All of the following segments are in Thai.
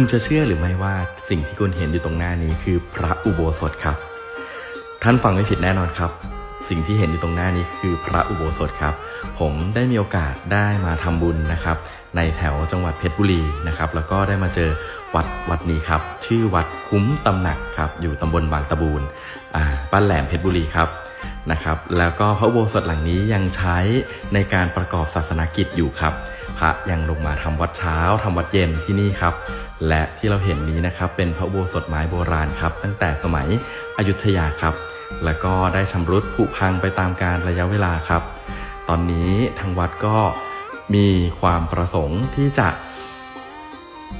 คุณจะเชื่อหรือไม่ว่าสิ่งที่คุณเห็นอยู่ตรงหน้านี้คือพระอุโบสถครับ ท่านฟังไม่ผิดแน่นอนครับ สิ่งที่เห็นอยู่ตรงหน้านี้คือพระอุโบสถครับ ผมได้มีโอกาสได้มาทำบุญนะครับ ในแถวจังหวัดเพชรบุรีนะครับ แล้วก็ได้มาเจอวัดวัดนี้ครับ ชื่อวัดคุ้มตำหนักครับ อยู่ตำบลบางตะบูนอ่าบ้านแหลมเพชรบุรีครับนะครับ แล้วก็พระอุโบสถหลังนี้ยังใช้ในการประกอบศาสนกิจอยู่ครับ พระยังลงมาทำวัดเช้าทำวัดเย็นที่นี่ครับ และที่เราเห็นนี้นะครับ เป็นพระโบสถไม้โบราณครับ ตั้งแต่สมัยอยุธยาครับ แล้วก็ได้ชำรุดผุพังไปตามกาลระยะเวลาครับ ตอนนี้ทางวัดก็มีความประสงค์ที่จะ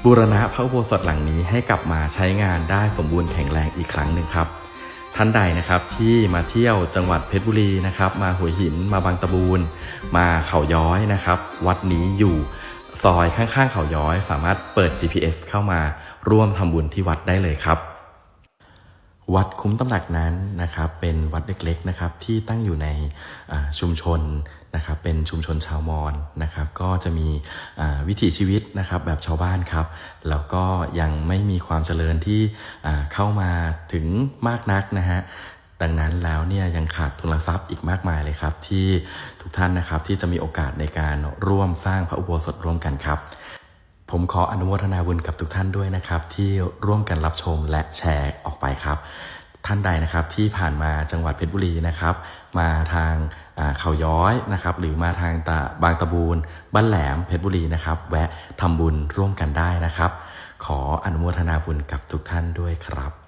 บูรณะพระอุโบสถหลังนี้ให้กลับมาใช้งานได้สมบูรณ์แข็งแรงอีกครั้งหนึ่งครับ ท่านใดนะครับที่มาเที่ยวจังหวัดเพชรบุรีนะครับ มาหัวหินมาบางตะบูนมาเขาย้อยนะครับ วัดนี้อยู่ซอยข้างๆเขาย้อย สามารถเปิด GPS เข้ามาร่วมทำบุญที่วัดได้เลยครับ วัดคุ้มตำหนักนั้นนะครับเป็นวัดเล็กๆนะครับที่ตั้งอยู่ในชุมชนนะครับเป็นชุมชนชาวมอญนะครับก็จะมีวิถีชีวิตนะครับแบบชาวบ้านครับ แล้วก็ยังไม่มีความเจริญที่เข้ามาถึงมากนักนะฮะดังนั้นแล้วเนี่ยยังขาดทุนทรัพย์อีกมากมายเลยครับ ที่ทุกท่านนะครับที่จะมีโอกาสในการร่วมสร้างพระอุโบสถร่วมกันครับ ผมขออนุโมทนาบุญกับทุกท่านด้วยนะครับ ที่ร่วมกันรับชมและแชร์ออกไปครับ ท่านใดนะครับที่ผ่านมาจังหวัดเพชรบุรีนะครับ มาทางเขาย้อยนะครับ หรือมาทางตะบางตะบูนบ้านแหลมเพชรบุรีนะครับ แวะทำบุญร่วมกันได้นะครับ ขออนุโมทนาบุญกับทุกท่านด้วยครับ